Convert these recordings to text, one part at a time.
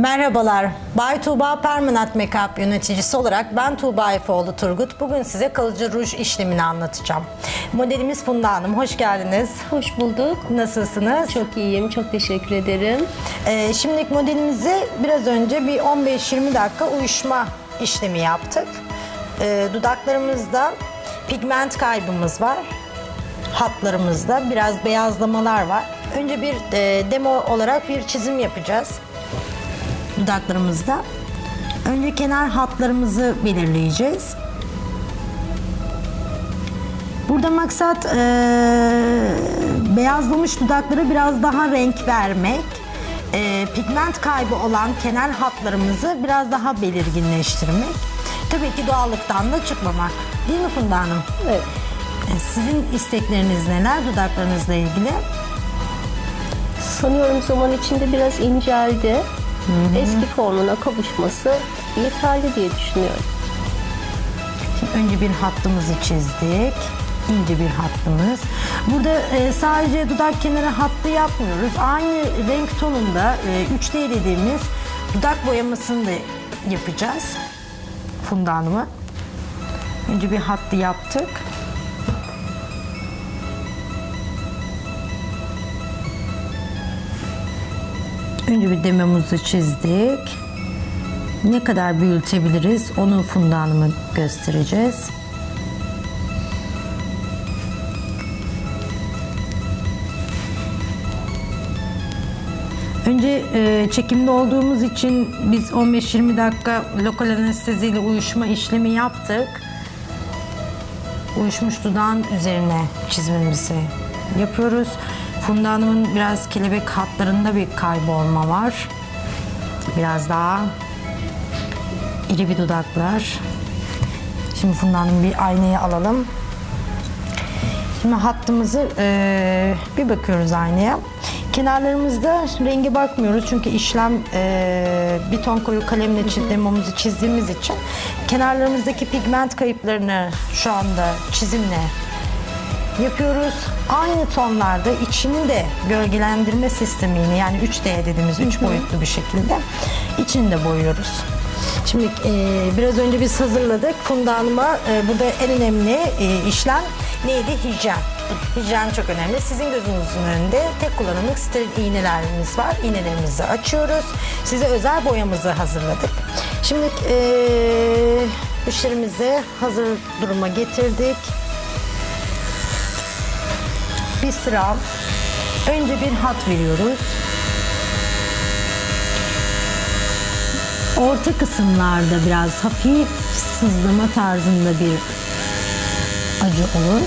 Merhabalar. Bay Tuğba Permanent Makeup yöneticisi olarak ben Tuğba Efoğlu Turgut. Bugün size kalıcı ruj işlemini anlatacağım. Modelimiz Funda Hanım. Hoş geldiniz. Hoş bulduk. Nasılsınız? Çok iyiyim. Çok teşekkür ederim. Ee, şimdilik modelimizi biraz önce bir 15-20 dakika uyuşma işlemi yaptık. Ee, dudaklarımızda pigment kaybımız var. Hatlarımızda biraz beyazlamalar var. Önce bir e, demo olarak bir çizim yapacağız. Dudaklarımızda. Önce kenar hatlarımızı belirleyeceğiz. Burada maksat e, beyazlamış dudaklara biraz daha renk vermek. E, pigment kaybı olan kenar hatlarımızı biraz daha belirginleştirmek. Tabii ki doğallıktan da çıkmamak. Değil mi Funda Hanım? Evet. E, Sizin istekleriniz neler dudaklarınızla ilgili? Sanıyorum zaman içinde biraz inceldi. Eski formuna kavuşması yeterli diye düşünüyorum. Şimdi önce bir hattımızı çizdik. İnce bir hattımız. Burada e, sadece dudak kenarı hattı yapmıyoruz. Aynı renk tonunda e, 3D dediğimiz dudak boyamasını da yapacağız. Funda Hanım'a. Önce bir hattı yaptık. Önce bir demomuzu çizdik. Ne kadar büyütebiliriz onu Funda Hanım'a göstereceğiz. Önce e, çekimde olduğumuz için biz 15-20 dakika lokal anesteziyle uyuşma işlemi yaptık. Uyuşmuş dudağın üzerine çizmemizi yapıyoruz. Funda Hanım'ın biraz kelebek hatlarında bir kaybolma var. Biraz daha iri bir dudaklar. Şimdi Funda Hanım bir aynayı alalım. Şimdi hattımızı eee, bir bakıyoruz aynaya. Kenarlarımızda rengi bakmıyoruz çünkü işlem eee, bir ton koyu kalemle çiz- demomuzu çizdiğimiz için kenarlarımızdaki pigment kayıplarını şu anda çizimle yapıyoruz. Aynı tonlarda içini de gölgelendirme sistemiyle yani 3D dediğimiz 3 boyutlu bir şekilde içini de boyuyoruz. Şimdi e, biraz önce biz hazırladık. Funda Hanım'a e, burada en önemli e, işlem neydi? Hijyen. Hijyen çok önemli. Sizin gözünüzün önünde tek kullanımlık steril iğnelerimiz var. İğnelerimizi açıyoruz. Size özel boyamızı hazırladık. Şimdi e, işlerimizi hazır duruma getirdik bir sıra önce bir hat veriyoruz. Orta kısımlarda biraz hafif sızlama tarzında bir acı olur.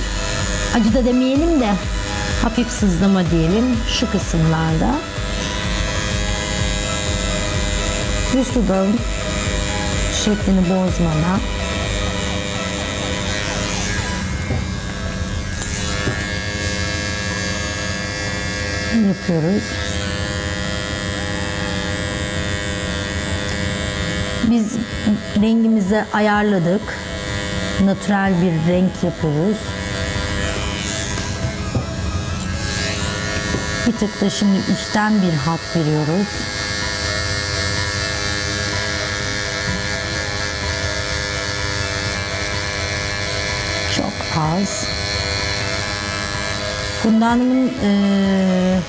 Acı da demeyelim de hafif sızlama diyelim şu kısımlarda. Düz dudağın şeklini bozmadan yapıyoruz. Biz rengimizi ayarladık. Natürel bir renk yapıyoruz. Bir tık da şimdi üstten bir hat veriyoruz. Çok az. Funda Hanım'ın eee,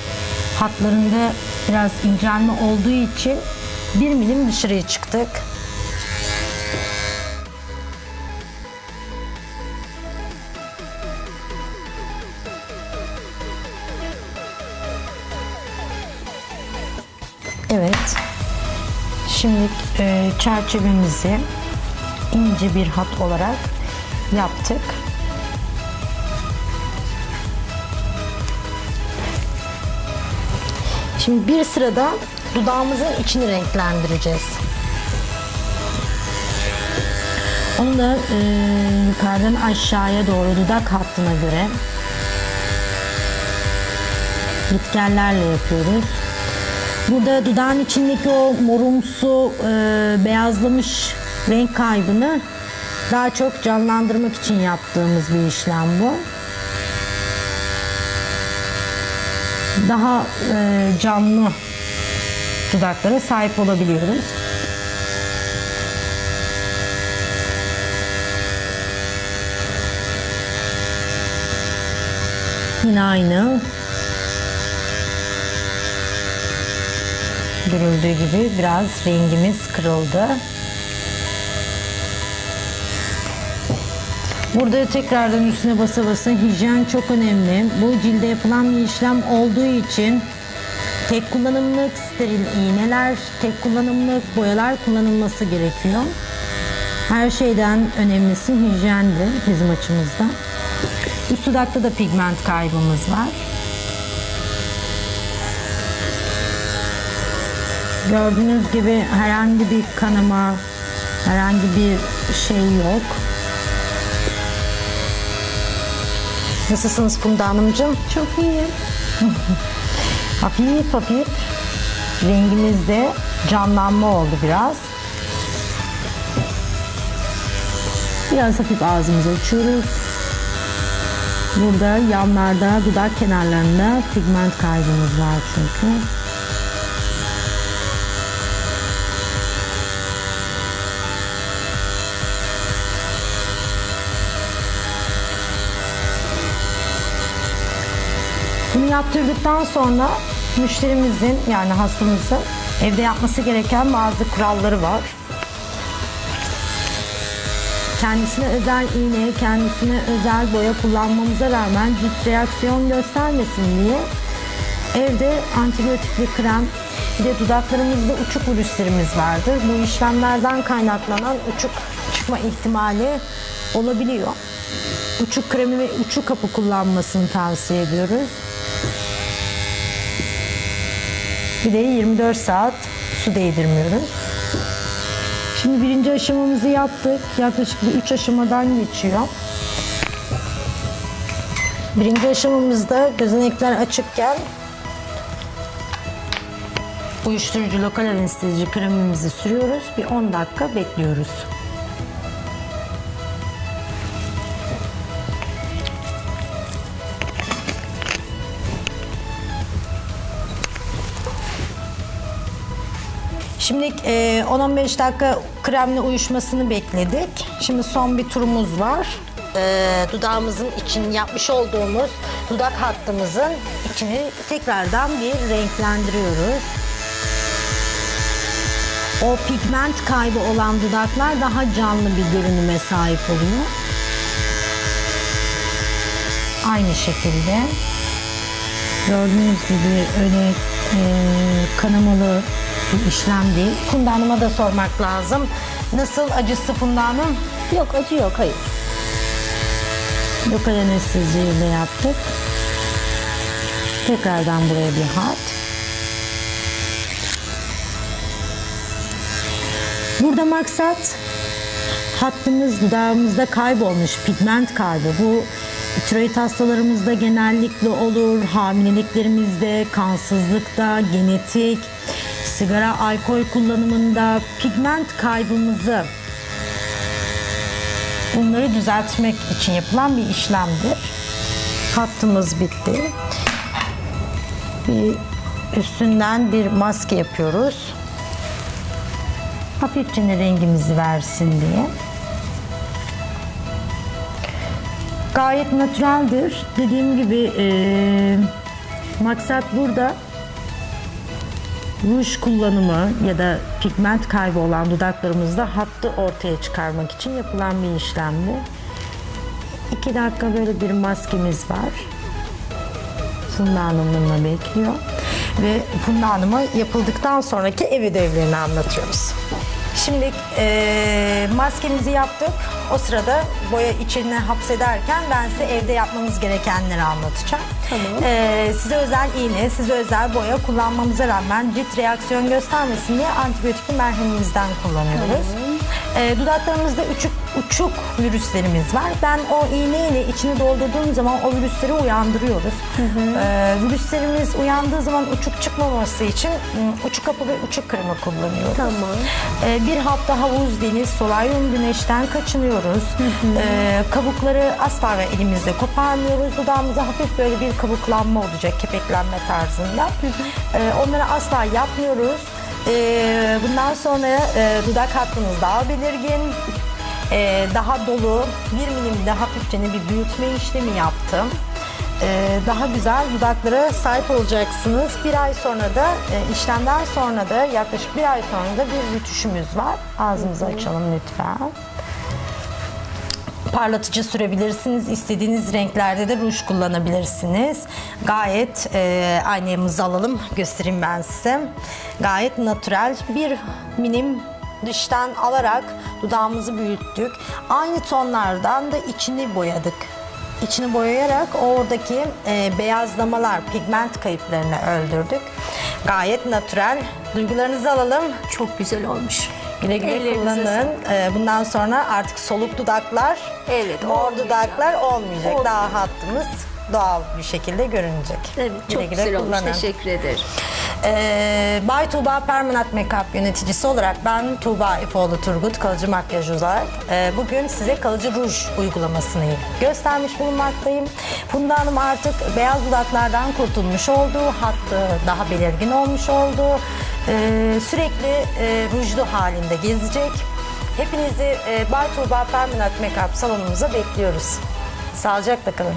hatlarında biraz incelme olduğu için bir milim dışarıya çıktık. Evet. Şimdi eee, çerçevemizi ince bir hat olarak yaptık. Şimdi bir sırada dudağımızın içini renklendireceğiz. Onu da e, yukarıdan aşağıya doğru dudak hattına göre gitgellerle yapıyoruz. Burada dudağın içindeki o morumsu e, beyazlamış renk kaybını daha çok canlandırmak için yaptığımız bir işlem bu. Daha e, canlı dudaklara sahip olabiliyoruz. Yine aynı. Görüldüğü gibi biraz rengimiz kırıldı. Burada tekrardan üstüne basa basa hijyen çok önemli. Bu cilde yapılan bir işlem olduğu için tek kullanımlık steril iğneler, tek kullanımlık boyalar kullanılması gerekiyor. Her şeyden önemlisi hijyendir bizim açımızda. Üst dudakta da pigment kaybımız var. Gördüğünüz gibi herhangi bir kanama, herhangi bir şey yok. Nasılsınız Funda Hanımcığım? Çok iyi. Hafif hafif rengimizde canlanma oldu biraz. Biraz hafif ağzımızı açıyoruz. Burada yanlarda, dudak kenarlarında pigment kaybımız var çünkü. Bunu yaptırdıktan sonra müşterimizin yani hastamızın evde yapması gereken bazı kuralları var. Kendisine özel iğne, kendisine özel boya kullanmamıza rağmen cilt reaksiyon göstermesin diye evde antibiyotikli krem bir de dudaklarımızda uçuk virüslerimiz vardır. Bu işlemlerden kaynaklanan uçuk çıkma ihtimali olabiliyor. Uçuk kremi ve uçuk kapı kullanmasını tavsiye ediyoruz. De 24 saat su değdirmiyoruz. Şimdi birinci aşamamızı yaptık. Yaklaşık bir üç aşamadan geçiyor. Birinci aşamamızda gözenekler açıkken uyuşturucu lokal anestezici kremimizi sürüyoruz. Bir 10 dakika bekliyoruz. Şimdi e, 10-15 dakika kremle uyuşmasını bekledik. Şimdi son bir turumuz var. E, dudağımızın için yapmış olduğumuz dudak hattımızın içini tekrardan bir renklendiriyoruz. O pigment kaybı olan dudaklar daha canlı bir görünüme sahip oluyor. Aynı şekilde gördüğünüz gibi öyle e, kanamalı bir işlem değil. Funda Hanım'a da sormak lazım. Nasıl acısı Funda Hanım? Yok acı yok hayır. Lokal anesteziyle yaptık. Tekrardan buraya bir hat. Burada maksat hattımız dudağımızda kaybolmuş pigment kaybı. Bu tiroid hastalarımızda genellikle olur. Hamileliklerimizde, kansızlıkta, genetik, sigara, alkol kullanımında pigment kaybımızı bunları düzeltmek için yapılan bir işlemdir. Hattımız bitti. Bir üstünden bir maske yapıyoruz. Hafifçe rengimizi versin diye. Gayet natüreldir. Dediğim gibi eee, maksat burada ruj kullanımı ya da pigment kaybı olan dudaklarımızda hattı ortaya çıkarmak için yapılan bir işlemdi. İki dakika böyle bir maskemiz var. Funda Hanım'la bekliyor. Ve Funda Hanım'a yapıldıktan sonraki ev ödevlerini anlatıyoruz. Şimdi eee, maskemizi yaptık. O sırada boya içine hapsederken ben size evde yapmanız gerekenleri anlatacağım. Tamam. Eee, size özel iğne, size özel boya kullanmamıza rağmen cilt reaksiyon göstermesin diye antibiyotikli merhemimizden kullanıyoruz. Eee, dudaklarımızda uçuk, uçuk virüslerimiz var. Ben o iğneyle içini doldurduğum zaman o virüsleri uyandırıyoruz. Eee, virüslerimiz uyandığı zaman uçuk çıkmaması için ım, uçuk kapı ve uçuk kremi kullanıyoruz. Tamam. Ee, bir hafta havuz, deniz, solaryum, güneşten kaçınıyoruz. Ee, kabukları asla ve elimizle koparmıyoruz. Dudağımıza hafif böyle bir kabuklanma olacak, kepeklenme tarzında. Ee, onları asla yapmıyoruz. Ee, bundan sonra e, dudak hattınız daha belirgin, e, daha dolu, bir milim de hafifçe bir büyütme işlemi yaptım. Ee, daha güzel dudaklara sahip olacaksınız. Bir ay sonra da e, işlemden sonra da yaklaşık bir ay sonra da bir rütüşümüz var. Ağzımızı açalım lütfen. Parlatıcı sürebilirsiniz. İstediğiniz renklerde de ruj kullanabilirsiniz. Gayet e, aynamızı alalım. Göstereyim ben size. Gayet natürel. Bir minim dıştan alarak dudağımızı büyüttük. Aynı tonlardan da içini boyadık. İçini boyayarak oradaki e, beyazlamalar, pigment kayıplarını öldürdük. Gayet natürel. Duygularınızı alalım. Çok güzel olmuş. Güle güle Ellerinize kullanın. Ee, bundan sonra artık soluk dudaklar, Evet, mor olmayacak. dudaklar olmayacak. Daha hattımız doğal bir şekilde görünecek. Evet, Güle çok güle güzel olmuş. kullanın. Teşekkür ederim. Ee, Bay Tuğba Permanent Makeup yöneticisi olarak ben Tuğba İfoğlu Turgut, kalıcı makyaj uzar. Ee, bugün size kalıcı ruj uygulamasını göstermiş bulunmaktayım. Funda Hanım artık beyaz dudaklardan kurtulmuş oldu. Hattı daha belirgin olmuş oldu. Ee, sürekli e, rujlu halinde gezecek. Hepinizi e, Bay Tuğba Permanent Makeup salonumuza bekliyoruz. Sağlıcakla kalın.